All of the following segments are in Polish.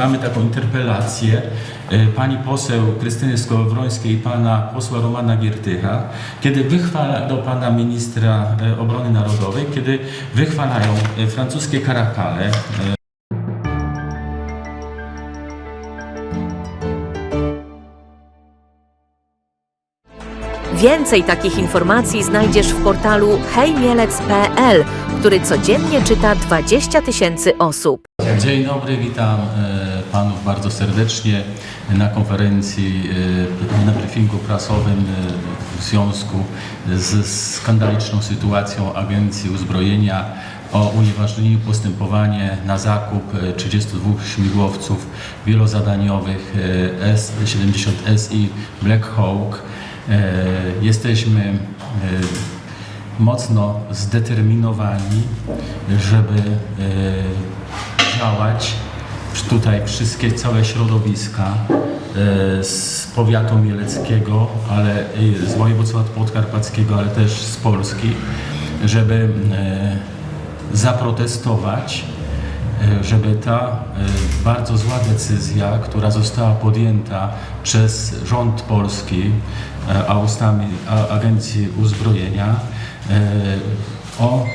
mamy taką interpelację e, pani poseł Krystyny Skowrońskiej i pana posła Romana Giertycha, kiedy wychwala do pana ministra e, obrony narodowej, kiedy wychwalają e, francuskie karakale, Więcej takich informacji znajdziesz w portalu hejmielec.pl, który codziennie czyta 20 tysięcy osób. Dzień dobry, witam e, panów bardzo serdecznie na konferencji, e, na briefingu prasowym e, w związku z skandaliczną sytuacją Agencji Uzbrojenia o unieważnieniu postępowania na zakup e, 32 śmigłowców wielozadaniowych e, S-70 SI Black Hawk. E, Jesteśmy e, mocno zdeterminowani, żeby e, działać tutaj wszystkie, całe środowiska z powiatu mieleckiego, ale z województwa podkarpackiego, ale też z Polski, żeby zaprotestować, żeby ta e, bardzo zła decyzja, która została podjęta przez rząd polski, e, a ustami Agencji Uzbrojenia e, o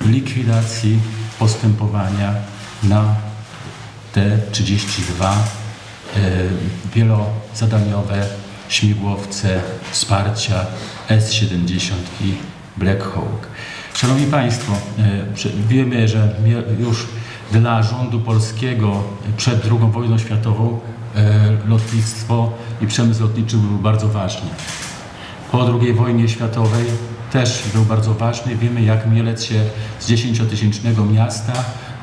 likwidacji postępowania na te 32 e, wielozadaniowe śmigłowce wsparcia S-70 i Black Hawk. Szanowni Państwo, e, wiemy, że już dla rządu polskiego przed II wojną światową e, lotnictwo i przemysł lotniczy był bardzo ważny. Po II wojnie światowej też był bardzo ważny. Wiemy, jak Mielec się z 10-tysięcznego miasta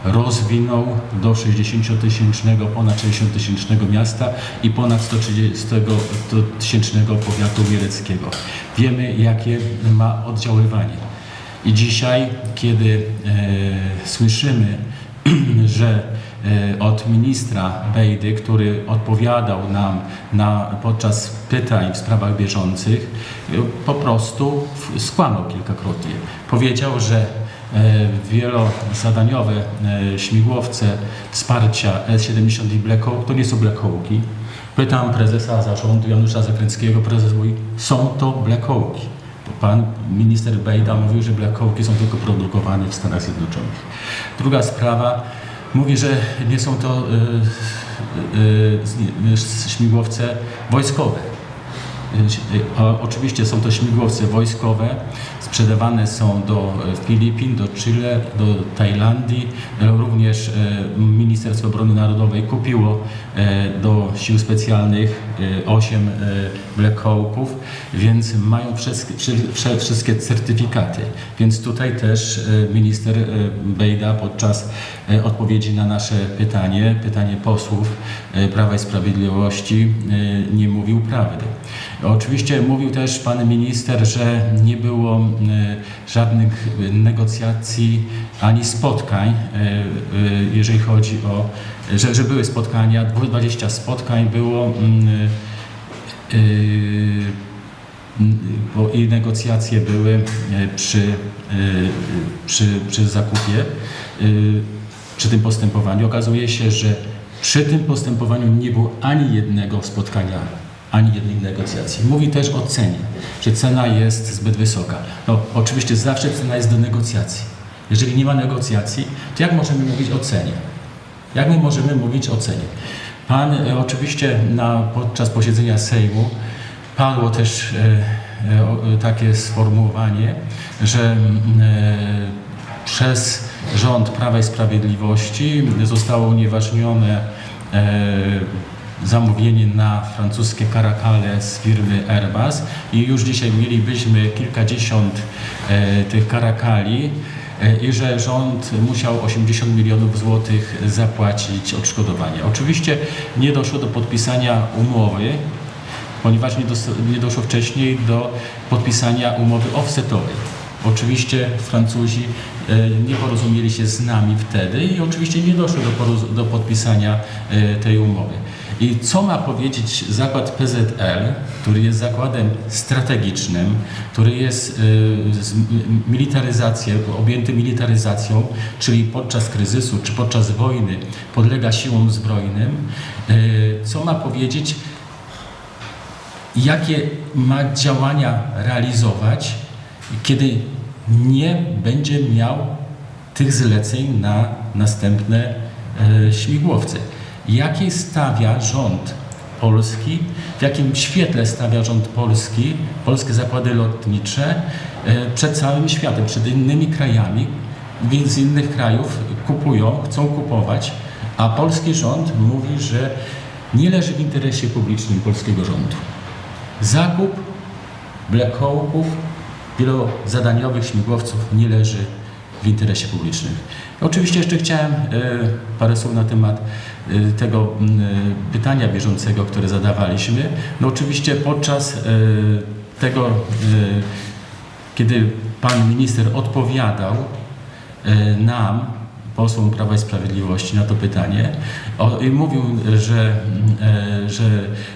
rozwinął do 60-tysięcznego, ponad 60-tysięcznego miasta i ponad 130-tysięcznego powiatu mieleckiego. Wiemy, jakie ma oddziaływanie. I dzisiaj, kiedy e, słyszymy, że e, od ministra Bejdy, który odpowiadał nam na, podczas pytań w sprawach bieżących, e, po prostu skłamał kilkakrotnie. Powiedział, że e, wielozadaniowe śmigłowce wsparcia S-70 i Black Hawk to nie są Black Hawki. Pytam prezesa zarządu Janusza Zakręckiego, prezes mówi, są to Black Hawki. Pan minister Bejda mówił, że Black Hawki są tylko produkowane w Stanach Zjednoczonych. Druga sprawa, mówi, że nie są to y, y, y, śmigłowce wojskowe. Y, o- Oczywiście są to śmigłowce wojskowe, sprzedawane są do Filipin, do Chile, do Tajlandii. Również Ministerstwo Obrony Narodowej kupiło do sił specjalnych 8 Black Hawków, więc mają wszystkie, certyfikaty. Więc tutaj też e, minister e, Bejda podczas e, odpowiedzi na nasze pytanie, pytanie posłów Prawa i Sprawiedliwości nie mówił prawdy. Oczywiście mówił też pan minister, że nie było żadnych negocjacji ani spotkań, jeżeli chodzi o, że, że były spotkania, 20 spotkań było mm, bo i negocjacje były e, przy, e, przy, przy zakupie, e, przy tym postępowaniu. Okazuje się, że przy tym postępowaniu nie było ani jednego spotkania, ani jednej negocjacji. Mówi też o cenie, że cena jest zbyt wysoka. No, oczywiście zawsze cena jest do negocjacji. Jeżeli nie ma negocjacji, to jak możemy mówić o cenie? Jak my możemy mówić o cenie? Pan e, oczywiście na, podczas posiedzenia Sejmu padło też e, e, takie sformułowanie, że mm, przez rząd Prawa i Sprawiedliwości zostało unieważnione zamówienie na francuskie karakale z firmy Airbus i już dzisiaj mielibyśmy kilkadziesiąt e, tych karakali e, i że rząd musiał 80 milionów złotych zapłacić odszkodowanie. Oczywiście nie doszło do podpisania umowy, ponieważ nie, dos- nie doszło wcześniej do podpisania umowy offsetowej. Oczywiście Francuzi e, nie porozumieli się z nami wtedy i oczywiście nie doszło do, do podpisania e, tej umowy. I co ma powiedzieć zakład PZL, który jest zakładem strategicznym, który jest y, militaryzacją, objęty militaryzacją, czyli podczas kryzysu czy podczas wojny podlega siłom zbrojnym, y, co ma powiedzieć, jakie ma działania realizować, kiedy nie będzie miał tych zleceń na następne e, śmigłowce. Jakie stawia rząd polski, w jakim świetle stawia rząd polski, polskie zakłady lotnicze e, przed całym światem, przed innymi krajami, więc z innych krajów kupują, chcą kupować, a polski rząd mówi, że nie leży w interesie publicznym polskiego rządu. Zakup Black Hawków, wielozadaniowych śmigłowców nie leży w interesie publicznym. Oczywiście jeszcze chciałem e, parę słów na temat tego m, e, pytania bieżącego, które zadawaliśmy. No oczywiście podczas e, tego, kiedy pan minister odpowiadał nam, posłom Prawa i Sprawiedliwości na to pytanie. O, mówił, że, e, że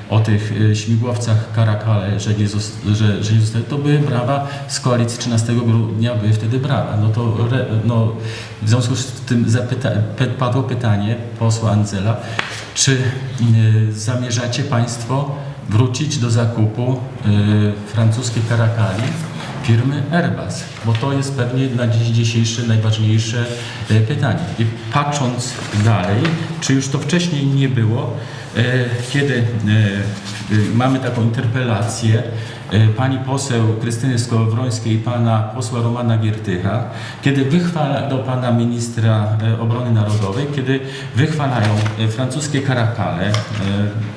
o tych e, śmigłowcach Karakale, że nie, że, że nie zostały, to były brawa z koalicji 13 grudnia, były wtedy brawa. No to no, w związku z tym zapyta, padło pytanie posła Andzela, czy e, zamierzacie Państwo wrócić do zakupu francuskich Karakali? Firmy Airbus, bo to jest pewnie na dziś dzisiejsze najważniejsze e, pytanie. I patrząc dalej, czy już to wcześniej nie było, e, kiedy e, mamy taką interpelację e, pani poseł Krystyny Skowrońskiej i pana posła Romana Giertycha, kiedy wychwala do pana ministra e, obrony narodowej, kiedy wychwalają francuskie karakale.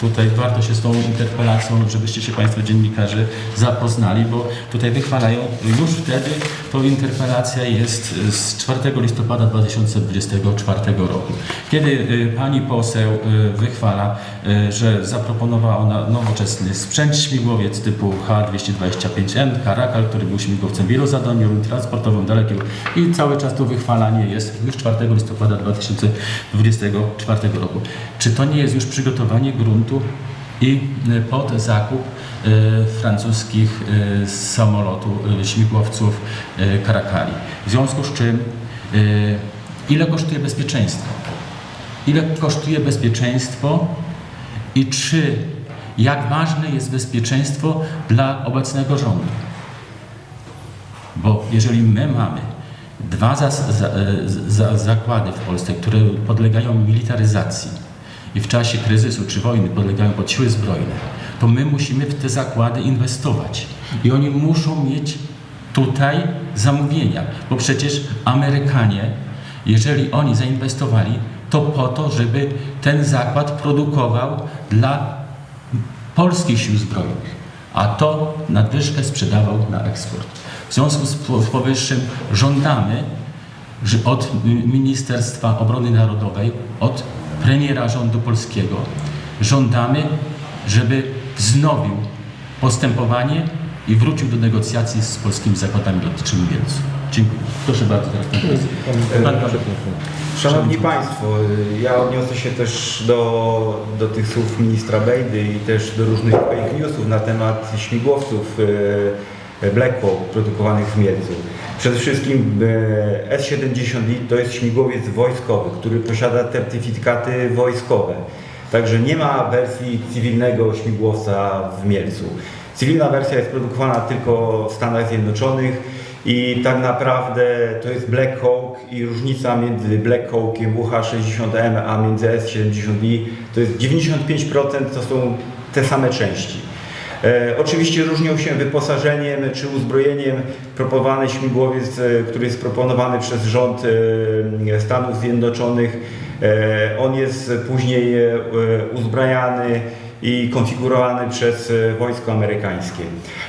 Tutaj warto się z tą interpelacją, żebyście się państwo dziennikarze zapoznali, bo tutaj wychwalają już wtedy, to interpelacja jest z 4 listopada 2024 roku. Kiedy pani poseł wychwala, że zaproponowała ona nowoczesny sprzęt śmigłowiec typu H-225N, Karakal, który był śmigłowcem wielozadaniowym, transportowym, dalekim i cały czas to wychwalanie jest już 4 listopada 2024 roku. Czy to nie jest już przygotowanie gruntu i e, pod zakup e, francuskich e, samolotu, e, śmigłowców Karakali. W związku z czym, ile kosztuje bezpieczeństwo? Ile kosztuje bezpieczeństwo i czy, jak ważne jest bezpieczeństwo dla obecnego rządu? Bo jeżeli my mamy dwa za, za, e, za, zakłady w Polsce, które podlegają militaryzacji i w czasie kryzysu czy wojny podlegają pod siły zbrojne, to my musimy w te zakłady inwestować. I oni muszą mieć tutaj zamówienia, bo przecież Amerykanie, jeżeli oni zainwestowali, to po to, żeby ten zakład produkował dla polskich sił zbrojnych, a to nadwyżkę sprzedawał na eksport. W związku z po- z powyższym żądamy od Ministerstwa Obrony Narodowej, od premiera rządu polskiego, żądamy, żeby wznowił postępowanie i wrócił do negocjacji z polskimi zakładami lotniczymi Mielcu. Dziękuję. Proszę bardzo, teraz pan prezes. Pan, pan, Szanowni Państwo, ja odniosę się też do, do tych słów ministra Bejdy i też do różnych fake newsów na temat śmigłowców y, Black Hawk produkowanych w Mielcu. Przede wszystkim y, S-70i to jest śmigłowiec wojskowy, który posiada certyfikaty wojskowe. Także nie ma wersji cywilnego śmigłowca w Mielcu. Cywilna wersja jest produkowana tylko w Stanach Zjednoczonych i tak naprawdę to jest Black Hawk i różnica między Black Hawkiem WH-60M a między S-70i to jest 95% to są te same części. E, oczywiście różnią się wyposażeniem czy uzbrojeniem. Proponowany śmigłowiec, e, który jest proponowany przez rząd e, Stanów Zjednoczonych, e, on jest później e, uzbrajany i konfigurowany przez e, wojsko amerykańskie.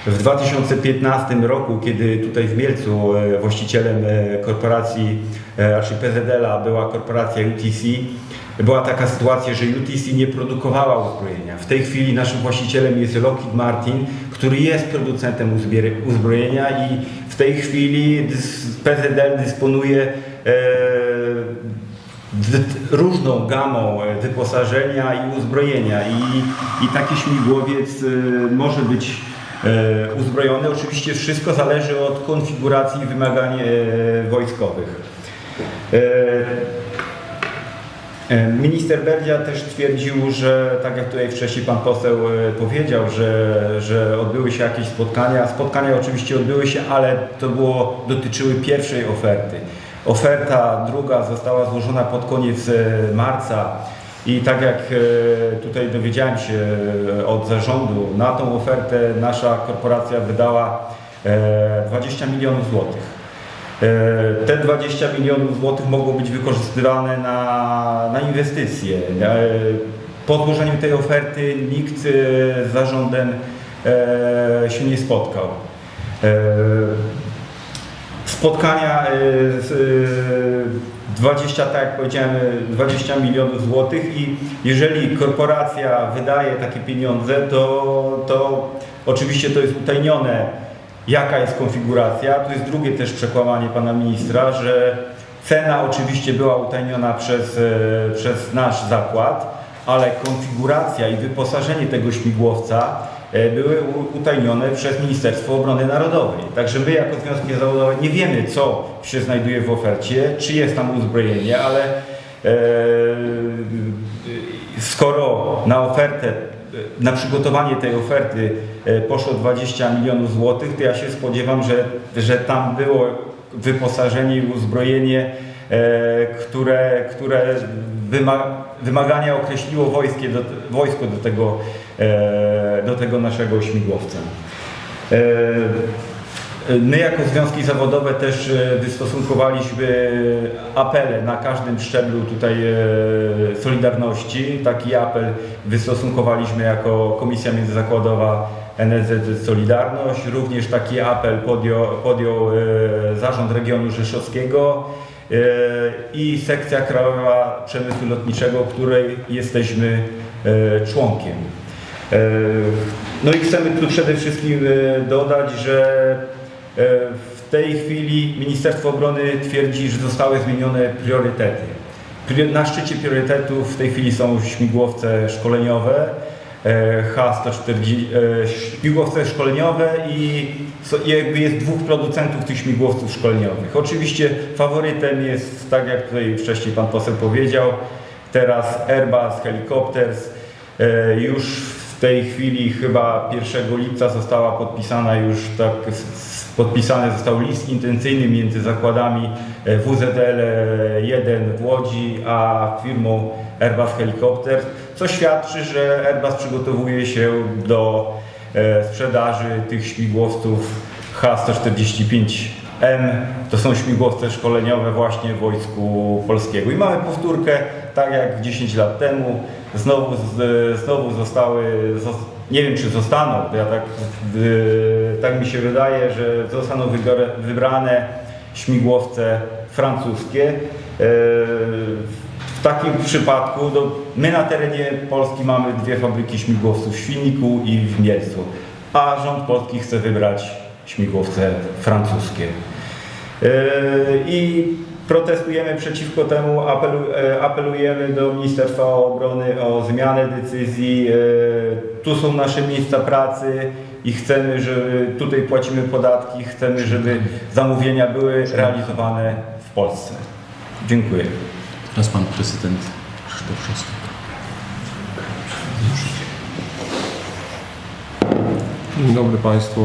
W 2015 roku, kiedy tutaj w Mielcu e, właścicielem e, korporacji, raczej PZL-a była korporacja UTC, była taka sytuacja, że UTC nie produkowała uzbrojenia. W tej chwili naszym właścicielem jest Lockheed Martin, który jest producentem uzbrojenia i w tej chwili PZL dysponuje różną gamą e, wyposażenia i uzbrojenia i, i taki śmigłowiec e, może być e, uzbrojony. Oczywiście wszystko zależy od konfiguracji i wymagań wojskowych. Minister Berdzia też twierdził, że tak jak tutaj wcześniej pan poseł powiedział, że, że odbyły się jakieś spotkania. Spotkania oczywiście odbyły się, ale to było, dotyczyły pierwszej oferty. Oferta druga została złożona pod koniec e, marca i tak jak e, tutaj dowiedziałem się e, od zarządu, na tą ofertę nasza korporacja wydała e, 20 milionów złotych. Te 20 milionów złotych mogło być wykorzystywane na, na inwestycje. Po złożeniu tej oferty nikt z zarządem się nie spotkał. Spotkania e, z e, 20, tak jak powiedziałem, e, 20 milionów złotych i jeżeli korporacja wydaje takie pieniądze, to, to oczywiście to jest utajnione jaka jest konfiguracja. Tu jest drugie też przekłamanie pana ministra, że cena oczywiście była utajniona przez, przez nasz zakład, ale konfiguracja i wyposażenie tego śmigłowca były u- utajnione przez Ministerstwo Obrony Narodowej. Także my jako związki zawodowe nie wiemy, co się znajduje w ofercie, czy jest tam uzbrojenie, ale e, skoro na ofertę na przygotowanie tej oferty e, poszło 20 milionów złotych, to ja się spodziewam, że, że tam było wyposażenie i uzbrojenie, e, które, które wyma, wymagania określiło wojskie wojsko do tego, e, do tego naszego śmigłowca. E, My jako związki zawodowe też e, wystosunkowaliśmy apele na każdym szczeblu tutaj e, Solidarności. Taki apel wystosunkowaliśmy jako Komisja Międzyzakładowa NSZZ Solidarność. Również taki apel podjął, podjął e, Zarząd Regionu Rzeszowskiego e, i Sekcja Krajowa Przemysłu Lotniczego, której jesteśmy e, członkiem. E, No i chcemy tu przede wszystkim e, dodać, że e, w tej chwili Ministerstwo Obrony twierdzi, że zostały zmienione priorytety. Prior- Na szczycie priorytetów w tej chwili są śmigłowce szkoleniowe, e, H-140, e, śmigłowce szkoleniowe i jakby jest dwóch producentów tych śmigłowców szkoleniowych. Oczywiście faworytem jest, tak jak tutaj wcześniej Pan poseł powiedział, teraz Airbus Helicopters. E, Już w tej chwili chyba 1 lipca została podpisana już tak podpisany został list intencyjny między zakładami e, WZL-1 w Łodzi a firmą Airbus Helicopters, co świadczy, że Airbus przygotowuje się do e, sprzedaży tych śmigłowców H-145M. To są śmigłowce szkoleniowe właśnie w Wojsku Polskiego. I mamy powtórkę, tak jak 10 lat temu. Znowu, znowu zostały, zos- nie wiem czy zostaną, ja tak, tak mi się wydaje, że zostaną wybrane śmigłowce francuskie. W takim przypadku no, my na terenie Polski mamy dwie fabryki śmigłowców w Świniku i w Mielcu, a rząd polski chce wybrać śmigłowce francuskie. Yy, I protestujemy przeciwko temu, apelu, e, apelujemy do Ministerstwa Obrony o zmianę decyzji. Yy, Tu są nasze miejsca pracy i chcemy, żeby tutaj płacimy podatki, chcemy, żeby zamówienia były realizowane w Polsce. Dziękuję. Teraz pan prezydent Krzysztof. Dzień dobry Państwu.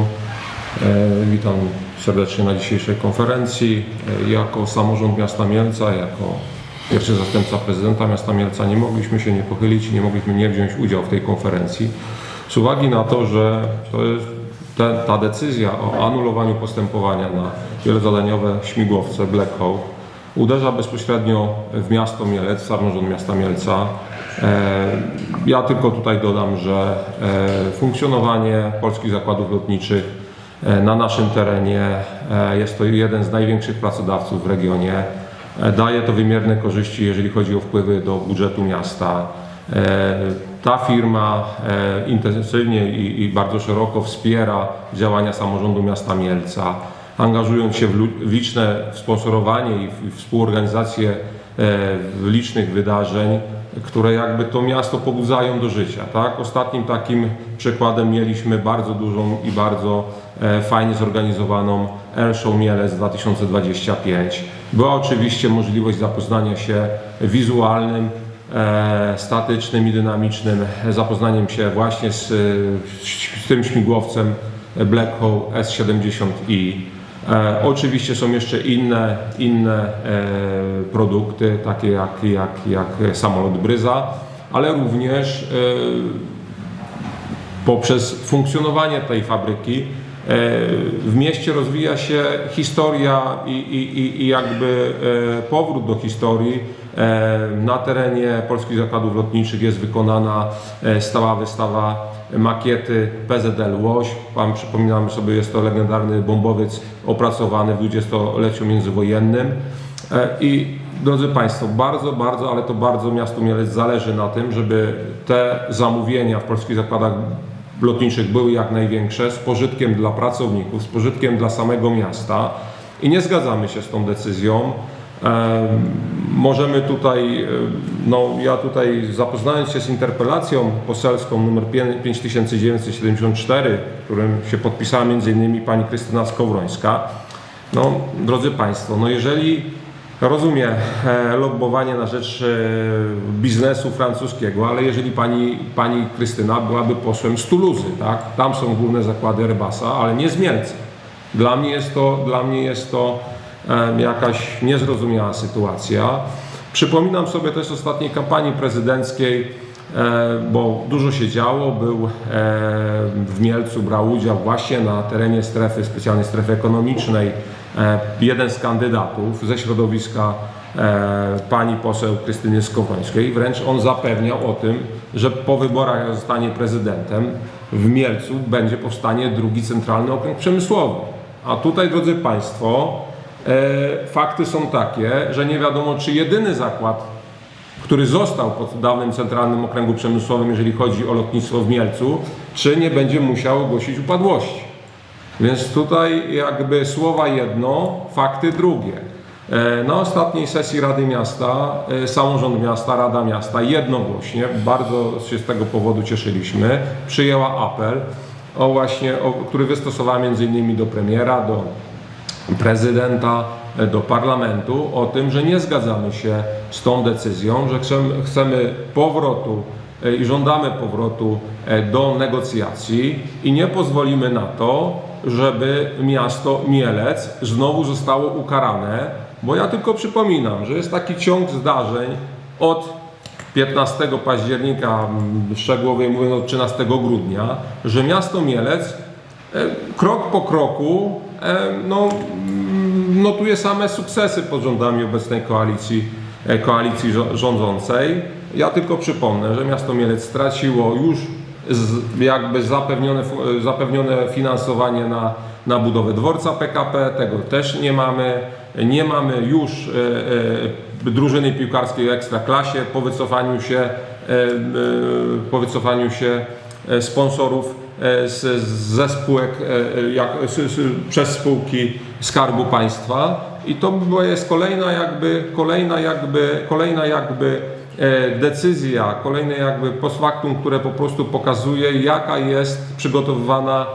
E, Witam serdecznie na dzisiejszej konferencji. E, Jako samorząd miasta Mielca, jako pierwszy zastępca prezydenta miasta Mielca nie mogliśmy się nie pochylić i nie mogliśmy nie wziąć udziału w tej konferencji z uwagi na to, że to jest ta, ta decyzja o anulowaniu postępowania na wielozadaniowe śmigłowce Black Hawk uderza bezpośrednio w miasto Mielec, samorząd miasta Mielca. E, Ja tylko tutaj dodam, że e, funkcjonowanie polskich zakładów lotniczych e, na naszym terenie jest to jeden z największych pracodawców w regionie. Daje to wymierne korzyści, jeżeli chodzi o wpływy do budżetu miasta. Ta firma intensywnie i bardzo szeroko wspiera działania samorządu miasta Mielca, angażując się w liczne sponsorowanie i współorganizację licznych wydarzeń, które jakby to miasto pobudzają do życia. Tak? Ostatnim takim przykładem mieliśmy bardzo dużą i bardzo e, fajnie zorganizowaną Air Show Mielec 2025. Była oczywiście możliwość zapoznania się wizualnym, e, statycznym i dynamicznym, zapoznaniem się właśnie z, z tym śmigłowcem Black Hole S70i. E, oczywiście są jeszcze inne, inne e, produkty, takie jak, jak, jak samolot Bryza, ale również e, poprzez funkcjonowanie tej fabryki w mieście rozwija się historia i, i, i- jakby powrót do historii. Na terenie Polskich Zakładów Lotniczych jest wykonana stała wystawa makiety PZL Łoś. Pan przypominamy sobie, jest to legendarny bombowiec opracowany w dwudziestoleciu międzywojennym. E, I drodzy Państwo, bardzo, bardzo, ale to bardzo miastu Mielec zależy na tym, żeby te zamówienia w polskich zakładach lotniczych były jak największe, z pożytkiem dla pracowników, z pożytkiem dla samego miasta. I nie zgadzamy się z tą decyzją. E, Możemy tutaj, e, no ja tutaj zapoznając się z interpelacją poselską numer 5974, którym się podpisała m.in. pani Krystyna Skowrońska, no drodzy Państwo, no jeżeli rozumiem e, lobbowanie na rzecz biznesu francuskiego, ale jeżeli pani, pani Krystyna byłaby posłem z Toulouse, tak? Tam są główne zakłady Airbusa, ale nie z Mielca. Dla mnie jest to, dla mnie jest to jakaś niezrozumiała sytuacja. Przypominam sobie też ostatniej kampanii prezydenckiej, bo dużo się działo. Był w Mielcu, brał udział właśnie na terenie strefy, specjalnej strefy ekonomicznej, jeden z kandydatów ze środowiska pani poseł Krystyny Skowrońskiej. Wręcz on zapewniał o tym, że po wyborach jak zostanie prezydentem w Mielcu będzie powstanie drugi centralny okręg przemysłowy. A tutaj, drodzy Państwo, fakty są takie, że nie wiadomo, czy jedyny zakład, który został pod dawnym Centralnym Okręgu Przemysłowym, jeżeli chodzi o lotnictwo w Mielcu, czy nie będzie musiał ogłosić upadłości. Więc tutaj jakby słowa jedno, fakty drugie. E, Na ostatniej sesji Rady Miasta, e, samorząd miasta, Rada Miasta jednogłośnie, bardzo się z tego powodu cieszyliśmy, przyjęła apel, o właśnie, o, który wystosowała między innymi do premiera, do prezydenta, e, do parlamentu o tym, że nie zgadzamy się z tą decyzją, że chcemy, powrotu e, i żądamy powrotu e, do negocjacji i nie pozwolimy na to, żeby miasto Mielec znowu zostało ukarane, bo ja tylko przypominam, że jest taki ciąg zdarzeń od 15 października, mm, szczegółowiej mówiąc od 13 grudnia, że miasto Mielec krok po kroku no, mm, notuje same sukcesy pod rządami obecnej koalicji, e, koalicji rządzącej. Ja tylko przypomnę, że miasto Mielec straciło już jakby zapewnione, zapewnione finansowanie na, na budowę dworca PKP, tego też nie mamy. Nie mamy już e, e, drużyny piłkarskiej w Ekstraklasie po wycofaniu się, e, e, po wycofaniu się e, sponsorów e, z, ze spółek e, e, jak, z, z, przez spółki Skarbu Państwa. I to jest kolejna jakby, kolejna jakby, kolejna jakby e, decyzja, kolejne jakby post factum, które po prostu pokazuje jaka jest przygotowywana,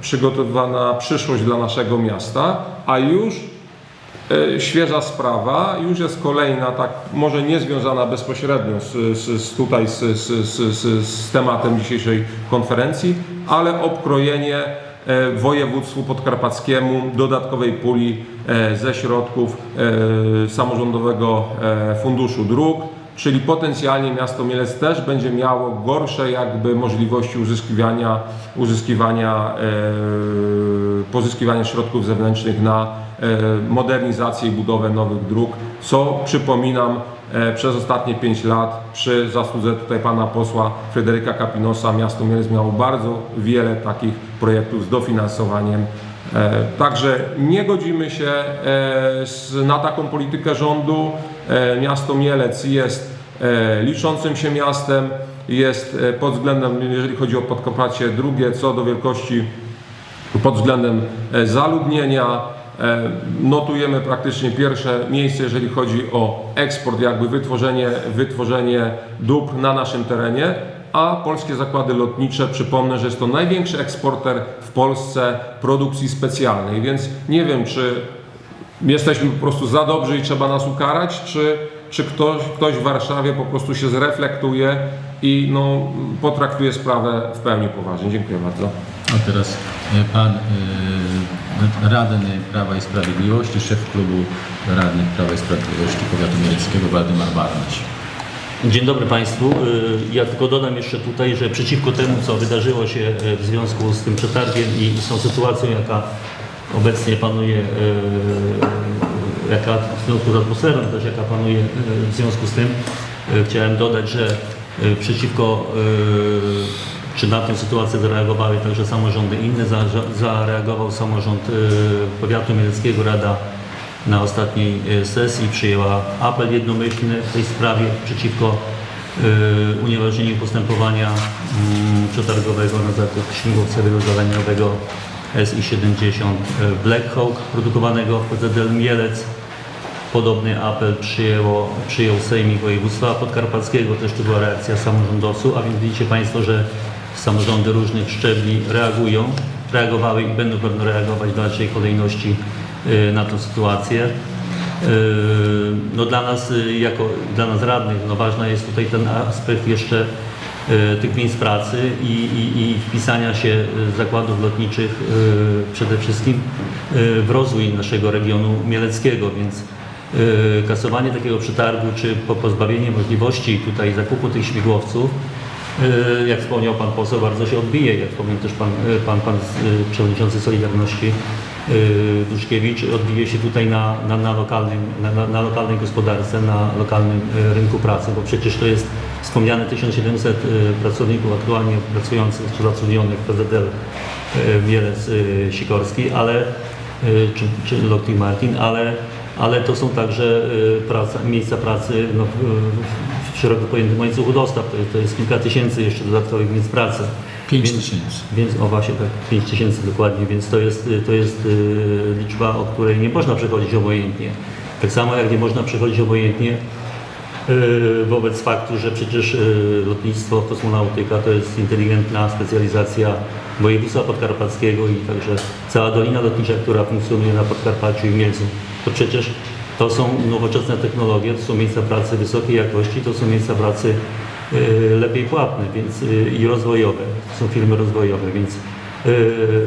przygotowywana przyszłość dla naszego miasta, a już E, świeża sprawa, już jest kolejna, tak może nie związana bezpośrednio z, z, z tutaj z, z, z, z tematem dzisiejszej konferencji, ale obkrojenie e, województwu podkarpackiemu dodatkowej puli e, ze środków e, samorządowego funduszu dróg, czyli potencjalnie miasto Mielec też będzie miało gorsze jakby możliwości uzyskiwania, uzyskiwania pozyskiwania środków zewnętrznych na modernizację i budowę nowych dróg, co przypominam przez ostatnie 5 lat przy zasłudze tutaj pana posła Fryderyka Kapinosa miasto Mielec miało bardzo wiele takich projektów z dofinansowaniem E, Także nie godzimy się e, na taką politykę rządu. E, Miasto Mielec jest e, liczącym się miastem, jest e, pod względem, jeżeli chodzi o Podkarpacie, drugie co do wielkości pod względem e, zaludnienia. E, Notujemy praktycznie pierwsze miejsce, jeżeli chodzi o eksport, jakby wytworzenie, wytworzenie dóbr na naszym terenie, a polskie zakłady lotnicze, przypomnę, że jest to największy eksporter w Polsce produkcji specjalnej, więc nie wiem, czy jesteśmy po prostu za dobrzy i trzeba nas ukarać, czy, czy ktoś, ktoś w Warszawie po prostu się zreflektuje i no, potraktuje sprawę w pełni poważnie. Dziękuję bardzo. A teraz e, pan e, radny Prawa i Sprawiedliwości, szef klubu radnych Prawa i Sprawiedliwości Powiatu Mieleckiego Waldemar Barnaś. Dzień dobry Państwu. Y, Ja tylko dodam jeszcze tutaj, że przeciwko temu, co wydarzyło się y, w związku z tym przetargiem i z tą sytuacją, jaka obecnie panuje, y, jaka w związku z atmosferą też, jaka panuje w związku z tym, chciałem dodać, że przeciwko czy na tę sytuację zareagowały także samorządy inne. Za- Zareagował samorząd y, powiatu mieleckiego, Rada na ostatniej e, sesji przyjęła apel jednomyślny w tej sprawie przeciwko e, unieważnieniu postępowania mm, przetargowego na zakup śmigłowca wielozadaniowego SI-70 Black Hawk produkowanego w PZL Mielec. Podobny apel przyjęło, przyjął Sejmik Województwa Podkarpackiego, też to była reakcja samorządowców, a więc widzicie Państwo, że samorządy różnych szczebli reagują, reagowały i będą pewno reagować w dalszej kolejności y, na tę sytuację. Y, No dla nas, y, jako dla nas radnych, no ważny jest tutaj ten aspekt jeszcze tych miejsc pracy i, i, i wpisania się zakładów lotniczych przede wszystkim w rozwój naszego regionu mieleckiego, więc kasowanie takiego przetargu czy po- pozbawienie możliwości tutaj zakupu tych śmigłowców Jak wspomniał Pan poseł, bardzo się odbije. Jak wspomniał też Pan, y, pan, pan y, Przewodniczący Solidarności Duszkiewicz, odbije się tutaj na, na, na, lokalnym, na, na, lokalnej gospodarce, na lokalnym rynku pracy, bo przecież to jest wspomniane 1700 y, pracowników aktualnie pracujących czy zatrudnionych w PZL Mielec Sikorski, ale czy, czy Lockheed Martin, ale, ale to są także y, praca, miejsca pracy no, w, szeroko pojętym łańcuchu dostaw. To, jest- to jest kilka tysięcy jeszcze dodatkowych miejsc pracy. 5 Więc- tysięcy. Więc o właśnie tak, 5 tysięcy dokładnie, więc to jest, y, to jest y, liczba, o której nie można przechodzić obojętnie. Tak samo jak nie można przechodzić obojętnie wobec faktu, że przecież lotnictwo, kosmonautyka to jest inteligentna specjalizacja województwa podkarpackiego i także cała dolina lotnicza, która funkcjonuje na Podkarpaciu i Mielcu. To przecież to są nowoczesne technologie, to są miejsca pracy wysokiej jakości, to są miejsca pracy y, lepiej płatne więc, y, i rozwojowe. To są firmy rozwojowe, więc y,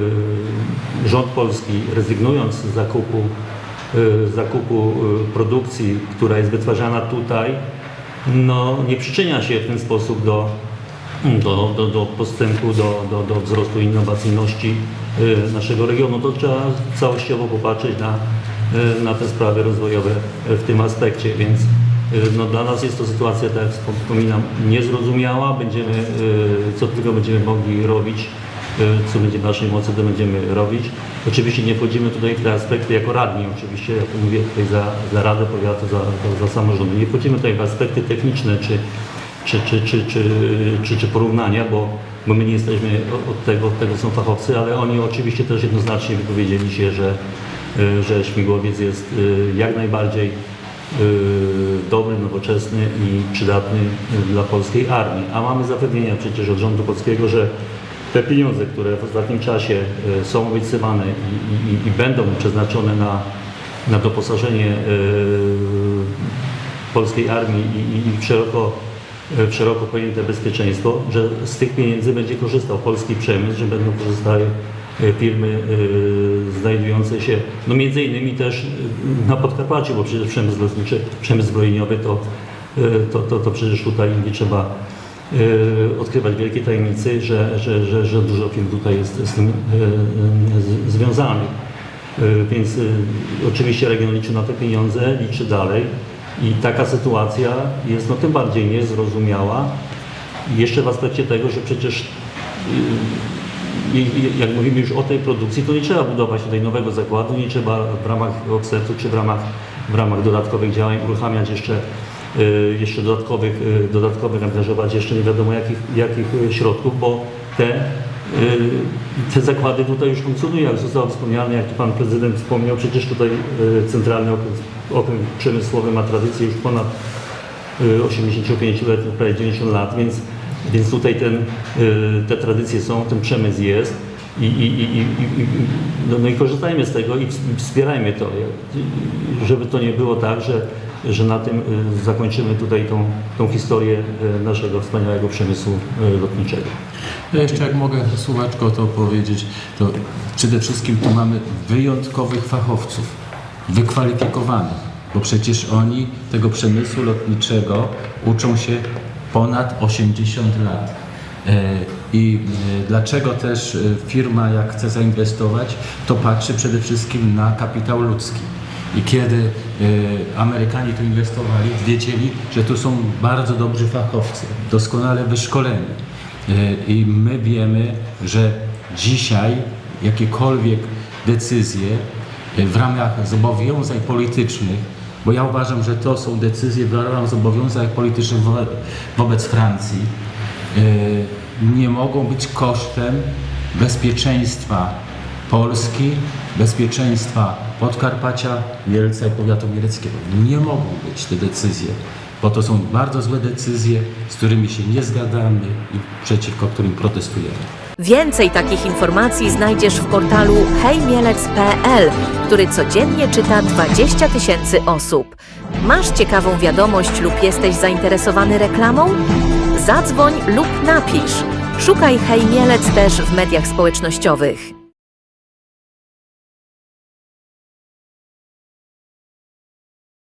rząd polski rezygnując z zakupu, y, zakupu produkcji, która jest wytwarzana tutaj, no, nie przyczynia się w ten sposób do, do, do, do postępu, do, do, do wzrostu innowacyjności naszego regionu. To trzeba całościowo popatrzeć na, na te sprawy rozwojowe y, w tym aspekcie, więc y, no, dla nas jest to sytuacja, tak jak wspominam, niezrozumiała. Będziemy, y, co tylko będziemy mogli robić, y, co będzie w naszej mocy, to będziemy robić. Oczywiście nie wchodzimy tutaj w te aspekty jako radni, oczywiście, jak mówię tutaj za, za Radę Powiatu, za, za, za samorządy. Nie wchodzimy tutaj w aspekty techniczne czy, czy, czy, czy, czy, czy, czy porównania, bo, bo my nie jesteśmy od- tego, od tego są fachowcy, ale oni oczywiście też jednoznacznie wypowiedzieli się, że, y, że śmigłowiec jest y, jak najbardziej y, dobry, nowoczesny i przydatny y, dla polskiej armii. A mamy zapewnienia przecież od rządu polskiego, że te pieniądze, które w ostatnim czasie y, są obiecywane i, i, i będą przeznaczone na, na doposażenie y, polskiej armii i, i, szeroko, w szeroko pojęte bezpieczeństwo, że z tych pieniędzy będzie korzystał polski przemysł, że będą korzystały firmy e, znajdujące się, no między innymi też e, na Podkarpaciu, bo przecież przemysł lotniczy, przemysł zbrojeniowy to, e, to, to, to przecież tutaj nie trzeba e, odkrywać wielkie tajemnicy, że, że, że, że dużo firm tutaj jest z tym e, e, związanych. Więc oczywiście region liczy na te pieniądze, liczy dalej i taka sytuacja jest no tym bardziej niezrozumiała. Jeszcze w aspekcie tego, że przecież jak mówimy już o tej produkcji, to nie trzeba budować tutaj nowego zakładu, nie trzeba w ramach offsetu czy w ramach, w ramach dodatkowych działań uruchamiać jeszcze, y, jeszcze dodatkowych, y, dodatkowych angażować jeszcze nie wiadomo jakich, jakich y, środków, bo te Te zakłady tutaj już funkcjonują, jak zostało wspomniane, jak tu Pan Prezydent wspomniał, przecież tutaj Centralny Okręg, Okręg Przemysłowy ma tradycję już ponad y, 85 lat, prawie 90 lat, więc, więc tutaj ten, y, te tradycje są, ten przemysł jest i, i, i, i, no, no i korzystajmy z tego i ws- wspierajmy to, żeby to nie było tak, że, że na tym y, zakończymy tutaj tą, tą historię y, naszego wspaniałego przemysłu lotniczego. Ja jeszcze jak mogę słóweczko to powiedzieć, to przede wszystkim tu mamy wyjątkowych fachowców, wykwalifikowanych, bo przecież oni tego przemysłu lotniczego uczą się ponad 80 lat. E, I e, dlaczego też e, firma jak chce zainwestować, to patrzy przede wszystkim na kapitał ludzki. I kiedy Amerykanie tu inwestowali, wiedzieli, że tu są bardzo dobrzy fachowcy, doskonale wyszkoleni. I my wiemy, że dzisiaj jakiekolwiek decyzje w ramach zobowiązań politycznych, bo ja uważam, że to są decyzje w ramach zobowiązań politycznych wo- wobec Francji, e, nie mogą być kosztem bezpieczeństwa Polski, bezpieczeństwa Podkarpacia, Mielca i powiatu mieleckiego. Nie mogą być te decyzje, bo to są bardzo złe decyzje, z którymi się nie zgadzamy i przeciwko którym protestujemy. Więcej takich informacji znajdziesz w portalu hejmielec.pl, który codziennie czyta 20 tysięcy osób. Masz ciekawą wiadomość lub jesteś zainteresowany reklamą? Zadzwoń lub napisz. Szukaj Hej Mielec też w mediach społecznościowych.